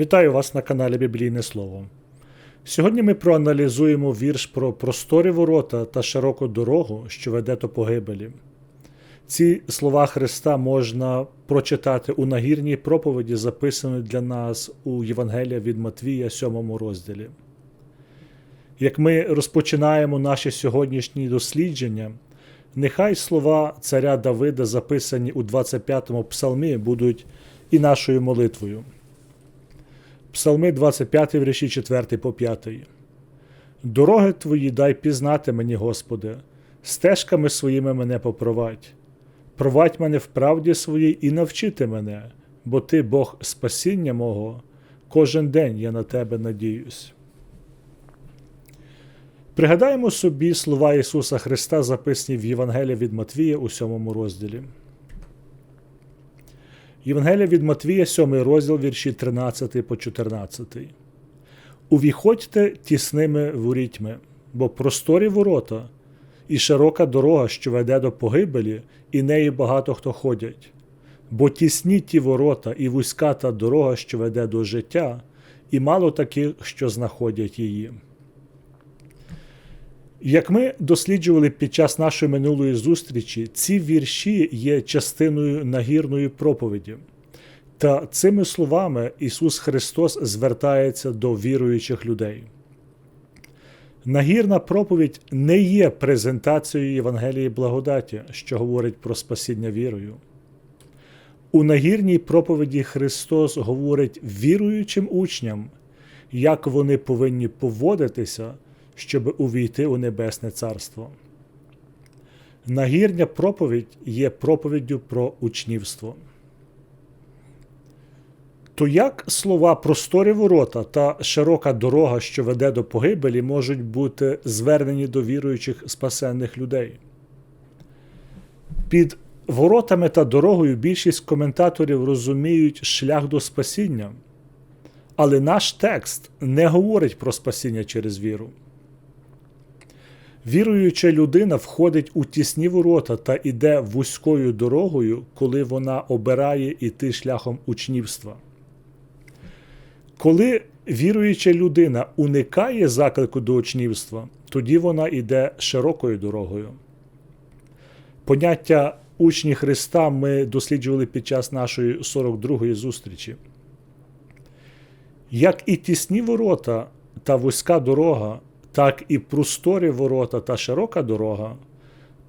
Вітаю вас на каналі Біблійне Слово. Сьогодні ми проаналізуємо вірш про просторі ворота та широку дорогу, що веде до погибелі. Ці слова Христа можна прочитати у нагірній проповіді, записаної для нас у Євангелія від Матвія, 7 розділі. Як ми розпочинаємо наші сьогоднішні дослідження, нехай слова царя Давида, записані у 25-му псалмі, будуть і нашою молитвою. Псалми 25 вірші 4 по 5. Дороги твої дай пізнати мені, Господи, стежками своїми мене попровадь. Провадь мене в правді своїй і навчити мене, бо Ти Бог спасіння мого, кожен день я на Тебе надіюсь. Пригадаємо собі слова Ісуса Христа, записані в Євангелії від Матвія у 7 розділі. Євангелія від Матвія, 7 розділ, вірші 13 по 14. Увіходьте тісними ворітьми, бо просторі ворота і широка дорога, що веде до погибелі, і неї багато хто ходять. Бо тісні ті ворота і вузька та дорога, що веде до життя, і мало таких, що знаходять її. Як ми досліджували під час нашої минулої зустрічі, ці вірші є частиною нагірної проповіді. Та цими словами Ісус Христос звертається до віруючих людей. Нагірна проповідь не є презентацією Євангелії благодаті, що говорить про спасіння вірою. У нагірній проповіді Христос говорить віруючим учням, як вони повинні поводитися щоб увійти у Небесне Царство. Нагірня проповідь є проповіддю про учнівство. То як слова просторі ворота та широка дорога, що веде до погибелі, можуть бути звернені до віруючих спасенних людей? Під воротами та дорогою більшість коментаторів розуміють шлях до спасіння, але наш текст не говорить про спасіння через віру. Віруюча людина входить у тісні ворота та йде вузькою дорогою, коли вона обирає іти шляхом учнівства. Коли віруюча людина уникає заклику до учнівства, тоді вона йде широкою дорогою. Поняття учні Христа ми досліджували під час нашої 42-ї зустрічі. Як і тісні ворота та вузька дорога так і просторі ворота та широка дорога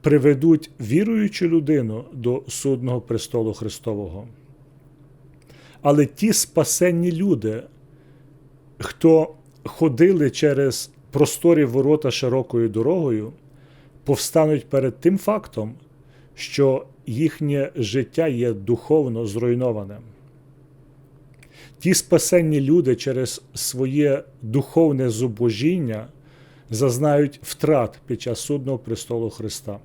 приведуть віруючу людину до судного престолу Христового. Але ті спасенні люди, хто ходили через просторі ворота широкою дорогою, повстануть перед тим фактом, що їхнє життя є духовно зруйноване. Ті спасенні люди через своє духовне зубожіння зазнають втрат під час судного престолу Христа.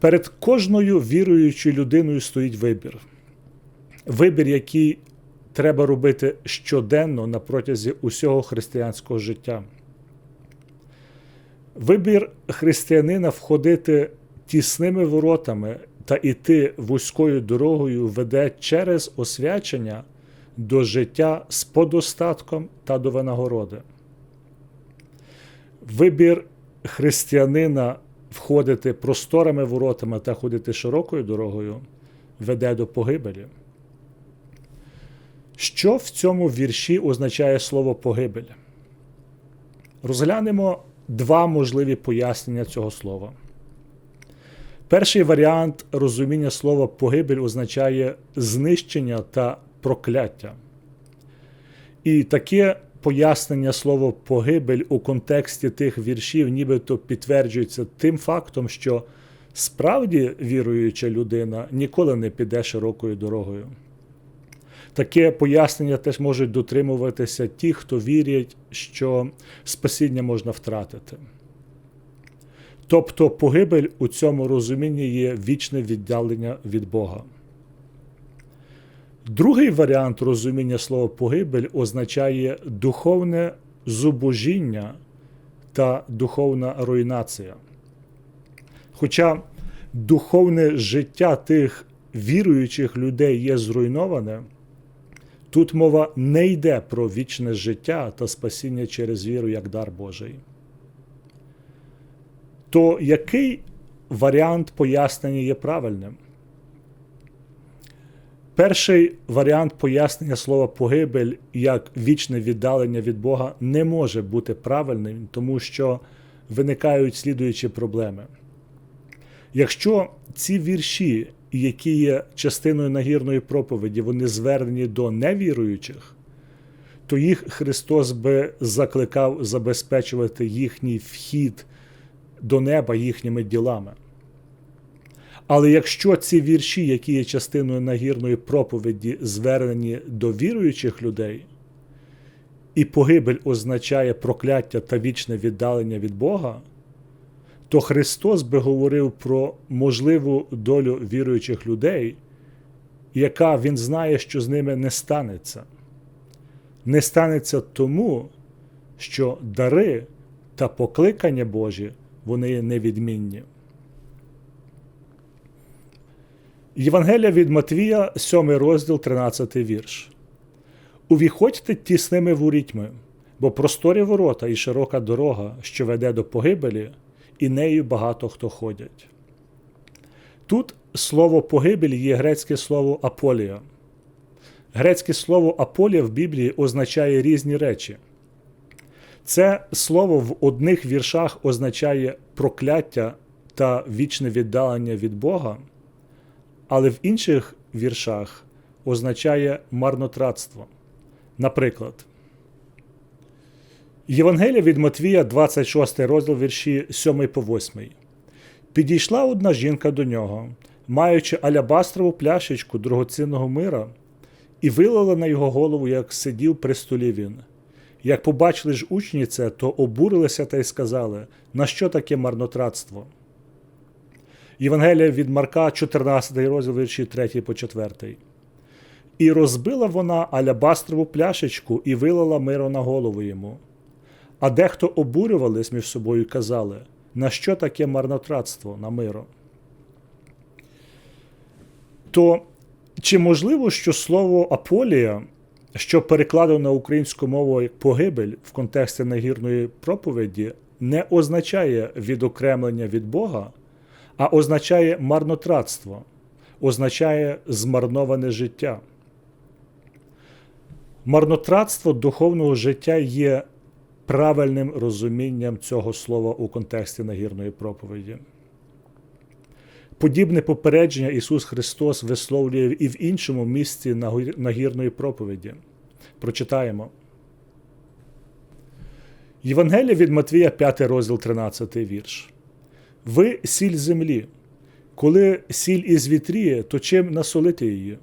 Перед кожною віруючою людиною стоїть вибір. Вибір, який треба робити щоденно на протязі усього християнського життя. Вибір християнина входити тісними воротами та йти вузькою дорогою веде через освячення до життя з подостатком та до винагороди. Вибір християнина входити просторими воротами та ходити широкою дорогою веде до погибелі. Що в цьому вірші означає слово погибель? Розглянемо два можливі пояснення цього слова. Перший варіант розуміння слова погибель означає знищення та прокляття. І таке пояснення слова погибель у контексті тих віршів, нібито підтверджується тим фактом, що справді віруюча людина ніколи не піде широкою дорогою. Таке пояснення теж можуть дотримуватися ті, хто вірять, що спасіння можна втратити. Тобто погибель у цьому розумінні є вічне віддалення від Бога. Другий варіант розуміння слова погибель означає духовне зубожіння та духовна руйнація. Хоча духовне життя тих віруючих людей є зруйноване, Тут мова не йде про вічне життя та спасіння через віру як дар Божий. То який варіант пояснення є правильним? Перший варіант пояснення слова погибель як вічне віддалення від Бога не може бути правильним, тому що виникають слідуючі проблеми. Якщо ці вірші, які є частиною нагірної проповіді, вони звернені до невіруючих, то їх Христос би закликав забезпечувати їхній вхід до неба їхніми ділами. Але якщо ці вірші, які є частиною нагірної проповіді, звернені до віруючих людей, і погибель означає прокляття та вічне віддалення від Бога, то Христос би говорив про можливу долю віруючих людей, яка Він знає, що з ними не станеться. Не станеться тому, що дари та покликання Божі вони є невідмінні. Євангелія від Матвія, 7 розділ, 13 вірш. Увіходьте тісними ворітьми, бо просторі ворота і широка дорога, що веде до погибелі, і нею багато хто ходять. Тут слово погибель є грецьке слово аполія. Грецьке слово аполія в Біблії означає різні речі. Це слово в одних віршах означає прокляття та вічне віддалення від Бога але в інших віршах означає марнотратство. Наприклад, Євангелія від Матвія, 26 розділ вірші 7 по 8. Підійшла одна жінка до нього, маючи алябастрову пляшечку дорогоцінного мира, і вилила на його голову, як сидів при столі він. Як побачили ж учні це, то обурилися та й сказали, на що таке марнотратство? Євангелія від Марка, 14 розділ вірші 3 по 4. І розбила вона алябастрову пляшечку і вилила миро на голову йому. А дехто обурювались між собою і казали, на що таке марнотратство на миро? То чи можливо, що слово Аполія, що перекладено на українську мову як погибель в контексті нагірної проповіді, не означає відокремлення від Бога? А означає марнотратство, означає змарноване життя. Марнотратство духовного життя є правильним розумінням цього слова у контексті нагірної проповіді. Подібне попередження Ісус Христос висловлює і в іншому місці нагірної проповіді. Прочитаємо. Євангелія від Матвія, 5 розділ 13 вірш. Ви сіль землі. Коли сіль із вітріє, то чим насолити її?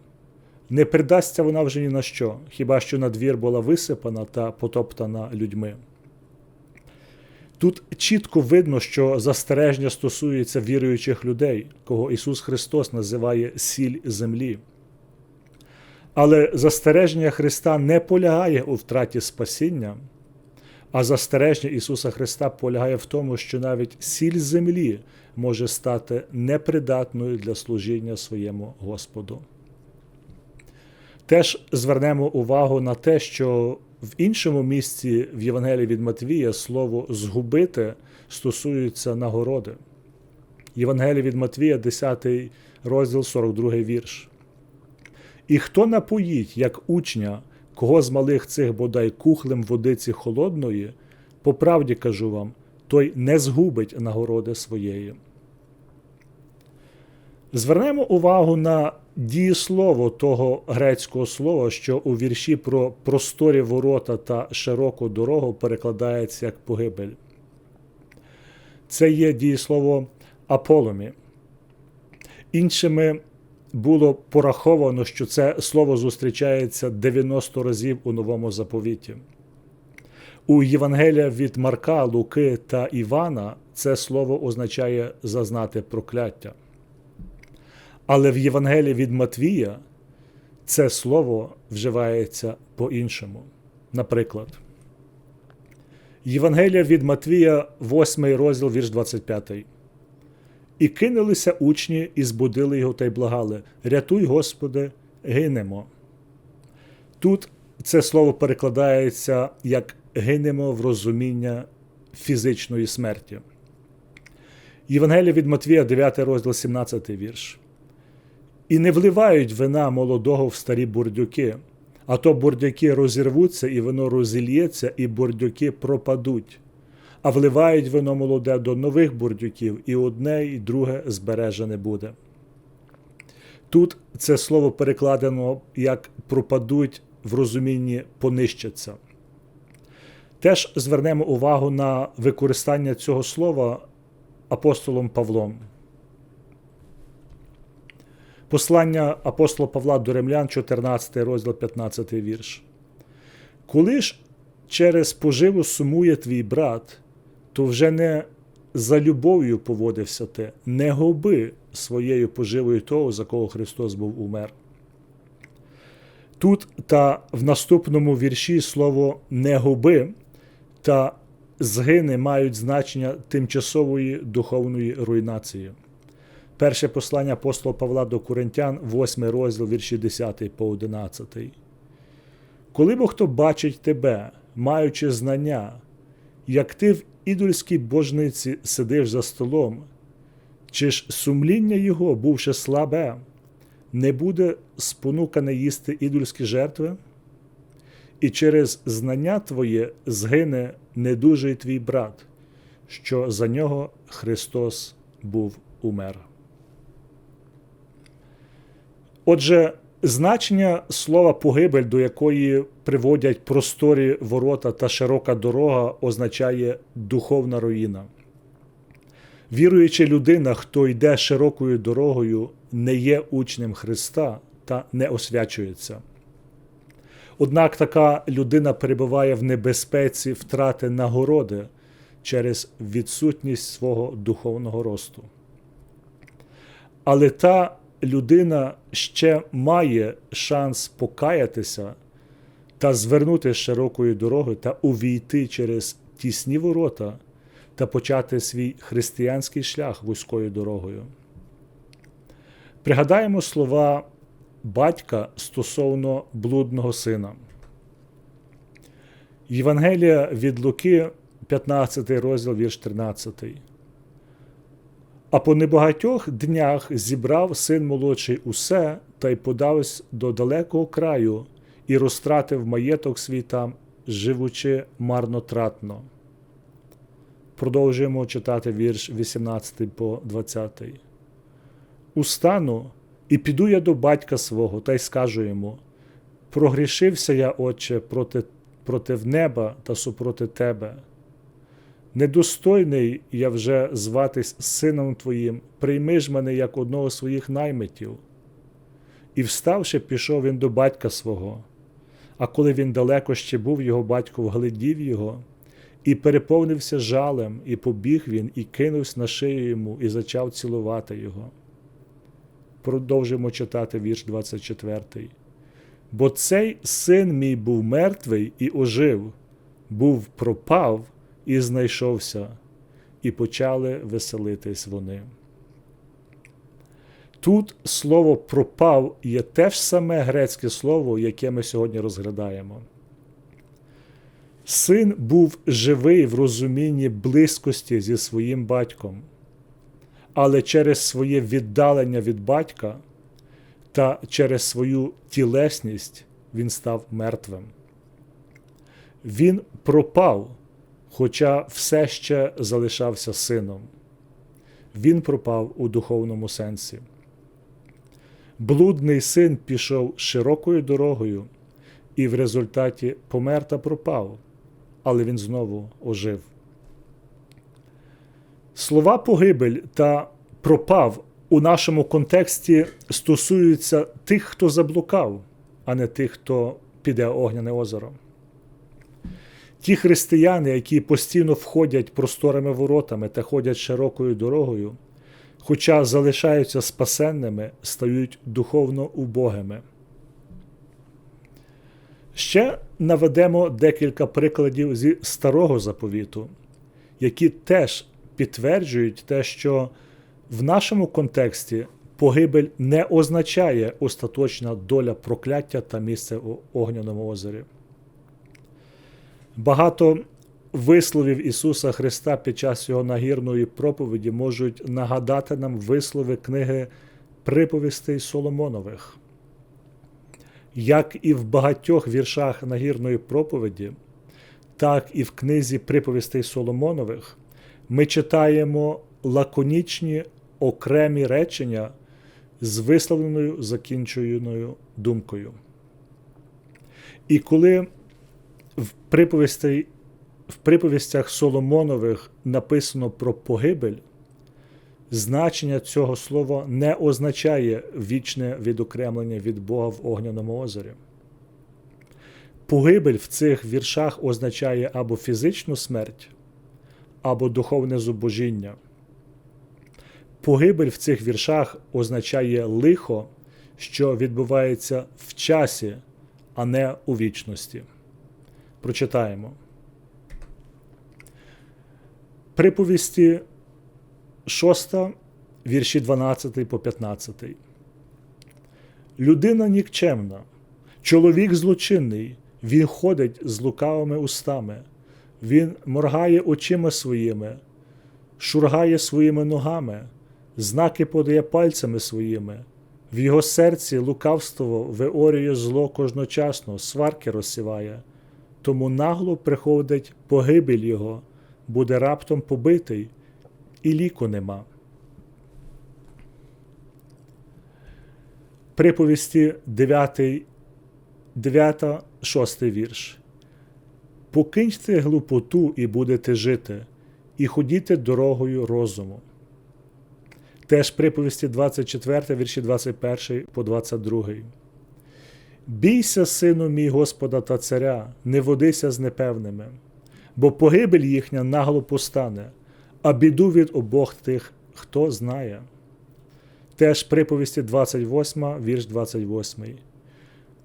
Не придасться вона вже ні на що, хіба що на двір була висипана та потоптана людьми. Тут чітко видно, що застереження стосується віруючих людей, кого Ісус Христос називає сіль землі. Але застереження Христа не полягає у втраті спасіння. А застереження Ісуса Христа полягає в тому, що навіть сіль землі може стати непридатною для служіння своєму Господу. Теж звернемо увагу на те, що в іншому місці в Євангелії від Матвія слово згубити стосується нагороди. Євангелія від Матвія, 10 розділ 42 вірш. І хто напоїть, як учня, Кого з малих цих бодай кухлем водиці холодної, по правді кажу вам, той не згубить нагороди своєї. Звернемо увагу на дієслово того грецького слова, що у вірші про просторі ворота та широку дорогу перекладається як погибель. Це є дієслово аполомі. Іншими було пораховано, що це слово зустрічається 90 разів у новому заповіті. У Євангелія від Марка, Луки та Івана це слово означає зазнати прокляття. Але в Євангелії від Матвія це слово вживається по-іншому. Наприклад, Євангелія від Матвія, 8 розділ, вірш 25. І кинулися учні, і збудили його та й благали Рятуй, Господи, гинемо. Тут це слово перекладається як гинемо в розуміння фізичної смерті. Євангелія від Матвія, 9 розділ, 17 вірш. І не вливають вина молодого в старі бурдюки, а то бурдюки розірвуться, і вино розільється, і бурдюки пропадуть, а вливають вино молоде до нових бурдюків, і одне, і друге збережене буде. Тут це слово перекладено як пропадуть в розумінні понищаться. Теж звернемо увагу на використання цього слова апостолом Павлом. Послання апостола Павла до Римлян, 14 розділ 15 вірш. Коли ж через поживу сумує твій брат, то вже не за любов'ю поводився ти, не губи своєю поживою того, за кого Христос був умер. Тут та в наступному вірші слово не губи та згини мають значення тимчасової духовної руйнації. Перше послання апостола Павла до Коринтян, 8 розділ вірші 10 по 11. Коли бо хто бачить тебе, маючи знання, як ти в ідольській божниці сидиш за столом, чи ж сумління його, бувши слабе, не буде спонукане їсти ідольські жертви? І через знання твоє згине недужий твій брат, що за нього Христос був умер. Отже, значення слова погибель, до якої приводять просторі ворота та широка дорога, означає духовна руїна. Віруюча людина, хто йде широкою дорогою, не є учнем Христа та не освячується. Однак така людина перебуває в небезпеці втрати нагороди через відсутність свого духовного росту. Але та людина ще має шанс покаятися та звернути широкою дорогою та увійти через тісні ворота та почати свій християнський шлях вузькою дорогою. Пригадаємо слова батька стосовно блудного сина. Євангелія від Луки, 15 розділ вірш 13. А по небагатьох днях зібрав син молодший усе та й подався до далекого краю і розтратив маєток свій там, живучи марнотратно. Продовжуємо читати вірш 18 по 20. Устану і піду я до батька свого та й скажу йому: Прогрішився я, Отче, проти, проти неба та супроти тебе. Недостойний я вже зватись сином твоїм, прийми ж мене як одного з своїх наймитів. І, вставши, пішов він до батька свого. А коли він далеко ще був, його батько вглядів його, і переповнився жалем, і побіг він, і кинувся на шию йому, і зачав цілувати його. Продовжимо читати вірш 24. Бо цей син мій був мертвий і ожив, був пропав і знайшовся, і почали веселитись вони. Тут слово пропав є те ж саме грецьке слово, яке ми сьогодні розглядаємо. Син був живий в розумінні близькості зі своїм батьком, але через своє віддалення від батька та через свою тілесність він став мертвим. Він пропав, хоча все ще залишався сином. Він пропав у духовному сенсі. Блудний син пішов широкою дорогою і в результаті помер та пропав, але він знову ожив. Слова погибель та пропав у нашому контексті стосуються тих, хто заблукав, а не тих, хто піде огняне озеро. Ті християни, які постійно входять просторими воротами та ходять широкою дорогою, хоча залишаються спасенними, стають духовно убогими. Ще наведемо декілька прикладів зі старого заповіту, які теж підтверджують те, що в нашому контексті погибель не означає остаточна доля прокляття та місце у огняному озері. Багато висловів Ісуса Христа під час його нагірної проповіді можуть нагадати нам вислови книги приповістей Соломонових. Як і в багатьох віршах нагірної проповіді, так і в книзі приповістей Соломонових ми читаємо лаконічні окремі речення з висловленою закінченою думкою. І коли в приповістей в приповістях Соломонових написано про погибель, значення цього слова не означає вічне відокремлення від Бога в огняному озері. Погибель в цих віршах означає або фізичну смерть, або духовне зубожіння. Погибель в цих віршах означає лихо, що відбувається в часі, а не у вічності. Прочитаємо. Приповісті 6, вірші 12 по 15. Людина нікчемна, чоловік злочинний, він ходить з лукавими устами, він моргає очима своїми, шургає своїми ногами, знаки подає пальцями своїми. В його серці лукавство виорює зло кожночасно, сварки розсіває, тому нагло приходить погибель його буде раптом побитий, і ліку нема. Приповісті 9, 9 6 вірш. Покиньте глупоту і будете жити, і ходіте дорогою розуму. Теж приповісті 24, вірші 21 по 22. Бійся, сину мій Господа та царя, не водися з непевними бо погибель їхня нагло постане, а біду від обох тих, хто знає. Теж приповісті 28, вірш 28.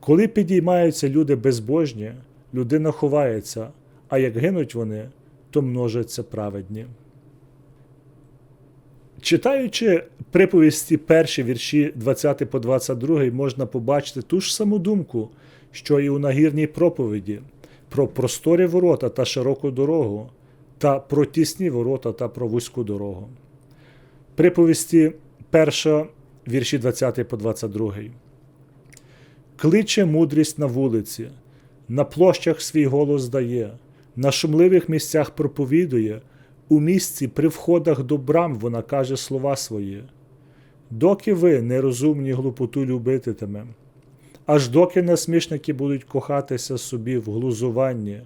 Коли підіймаються люди безбожні, людина ховається, а як гинуть вони, то множаться праведні. Читаючи приповісті перші вірші 20 по 22, можна побачити ту ж саму думку, що і у нагірній проповіді про просторі ворота та широку дорогу, та про тісні ворота та про вузьку дорогу. Приповісті 1, вірші 20 по 22. Кличе мудрість на вулиці, на площах свій голос дає, на шумливих місцях проповідує, у місці при входах до брам вона каже слова свої. Доки ви, нерозумні глупоту любитиме, аж доки насмішники будуть кохатися собі в глузуванні,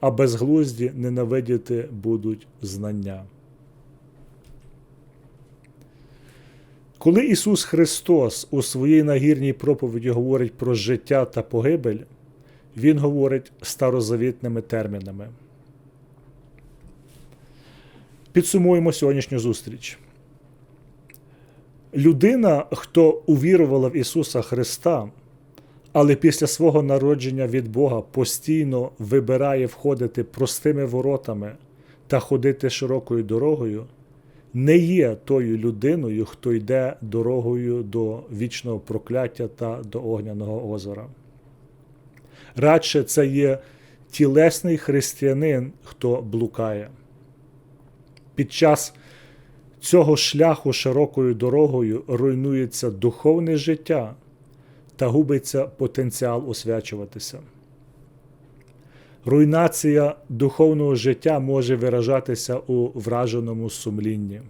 а безглузді ненавидіти будуть знання. Коли Ісус Христос у своїй нагірній проповіді говорить про життя та погибель, Він говорить старозавітними термінами. Підсумуємо сьогоднішню зустріч. Людина, хто увірувала в Ісуса Христа, але після свого народження від Бога постійно вибирає входити простими воротами та ходити широкою дорогою, не є тою людиною, хто йде дорогою до вічного прокляття та до огняного озера. Радше це є тілесний християнин, хто блукає. Під час цього шляху широкою дорогою руйнується духовне життя та губиться потенціал освячуватися. Руйнація духовного життя може виражатися у враженому сумлінні.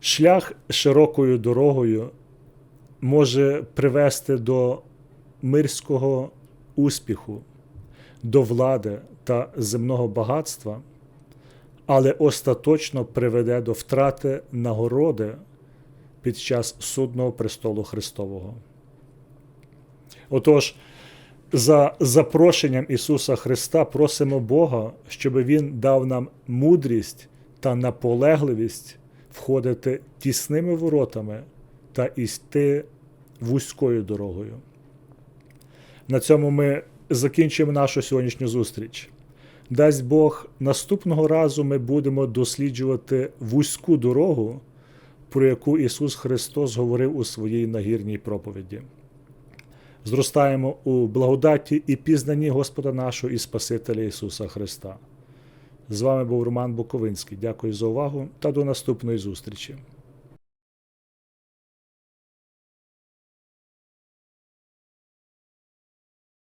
Шлях широкою дорогою може привести до мирського успіху, до влади та земного багатства, але остаточно приведе до втрати нагороди під час судного престолу Христового. Отож, за запрошенням Ісуса Христа просимо Бога, щоб Він дав нам мудрість та наполегливість входити тісними воротами та йти вузькою дорогою. На цьому ми закінчимо нашу сьогоднішню зустріч. Дасть Бог, наступного разу ми будемо досліджувати вузьку дорогу про яку Ісус Христос говорив у своїй нагірній проповіді. Зростаємо у благодаті і пізнанні Господа нашого і Спасителя Ісуса Христа. З вами був Роман Буковинський. Дякую за увагу та до наступної зустрічі.